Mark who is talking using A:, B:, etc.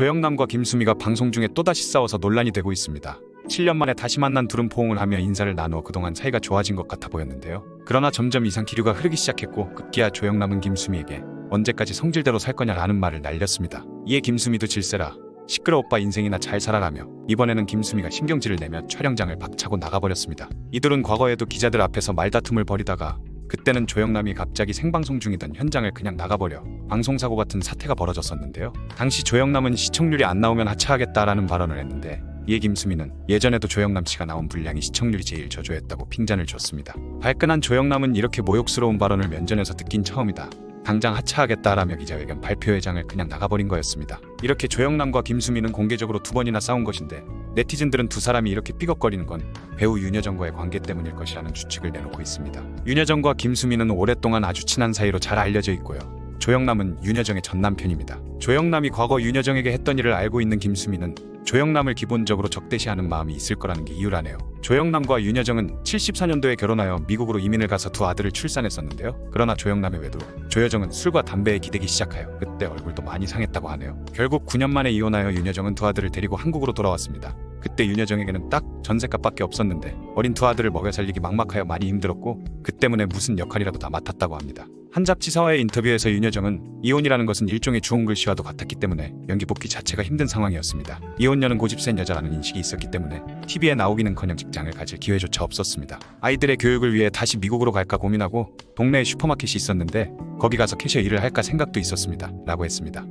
A: 조영남과 김수미가 방송 중에 또다시 싸워서 논란이 되고 있습니다. 7년 만에 다시 만난 둘은 포옹을 하며 인사를 나누어 그동안 사이가 좋아진 것 같아 보였는데요. 그러나 점점 이상 기류가 흐르기 시작했고 급기야 조영남은 김수미에게 언제까지 성질대로 살 거냐라는 말을 날렸습니다. 이에 김수미도 질세라 시끄러 오빠 인생이나 잘 살아라며 이번에는 김수미가 신경질을 내며 촬영장을 박차고 나가버렸습니다. 이들은 과거에도 기자들 앞에서 말다툼을 벌이다가 그때는 조영남이 갑자기 생방송 중이던 현장을 그냥 나가버려 방송사고 같은 사태가 벌어졌었는데요. 당시 조영남은 시청률이 안 나오면 하차하겠다라는 발언을 했는데 이에 김수미는 예전에도 조영남 씨가 나온 분량이 시청률이 제일 저조했다고 핀잔을 줬습니다. 발끈한 조영남은 이렇게 모욕스러운 발언을 면전에서 듣긴 처음이다. 당장 하차하겠다라며 기자회견 발표회장을 그냥 나가버린 거였습니다. 이렇게 조영남과 김수미는 공개적으로 두 번이나 싸운 것인데 네티즌들은 두 사람이 이렇게 삐걱거리는 건 배우 윤여정과의 관계 때문일 것이라는 추측을 내놓고 있습니다. 윤여정과 김수미는 오랫동안 아주 친한 사이로 잘 알려져 있고요. 조영남은 윤여정의 전 남편입니다. 조영남이 과거 윤여정에게 했던 일을 알고 있는 김수미는 조영남을 기본적으로 적대시하는 마음이 있을 거라는 게 이유라네요. 조영남과 윤여정은 74년도에 결혼하여 미국으로 이민을 가서 두 아들을 출산했었는데요. 그러나 조영남의 외도로 조여정은 술과 담배에 기대기 시작하여 그때 얼굴도 많이 상했다고 하네요. 결국 9년 만에 이혼하여 윤여정은 두 아들을 데리고 한국으로 돌아왔습니다. 그때 윤여정에게는 딱 전셋값밖에 없었는데 어린 두 아들을 먹여 살리기 막막하여 많이 힘들었고 그 때문에 무슨 역할이라도 다 맡았다고 합니다. 한 잡지사와의 인터뷰에서 윤여정은 이혼이라는 것은 일종의 주홍 글씨와도 같았기 때문에 연기 복귀 자체가 힘든 상황이었습니다. 이혼녀는 고집 센 여자라는 인식이 있었기 때문에 TV에 나오기는커녕 직장을 가질 기회조차 없었습니다. 아이들의 교육을 위해 다시 미국으로 갈까 고민하고 동네에 슈퍼마켓이 있었는데 거기 가서 캐셔 일을 할까 생각도 있었습니다. 라고 했습니다.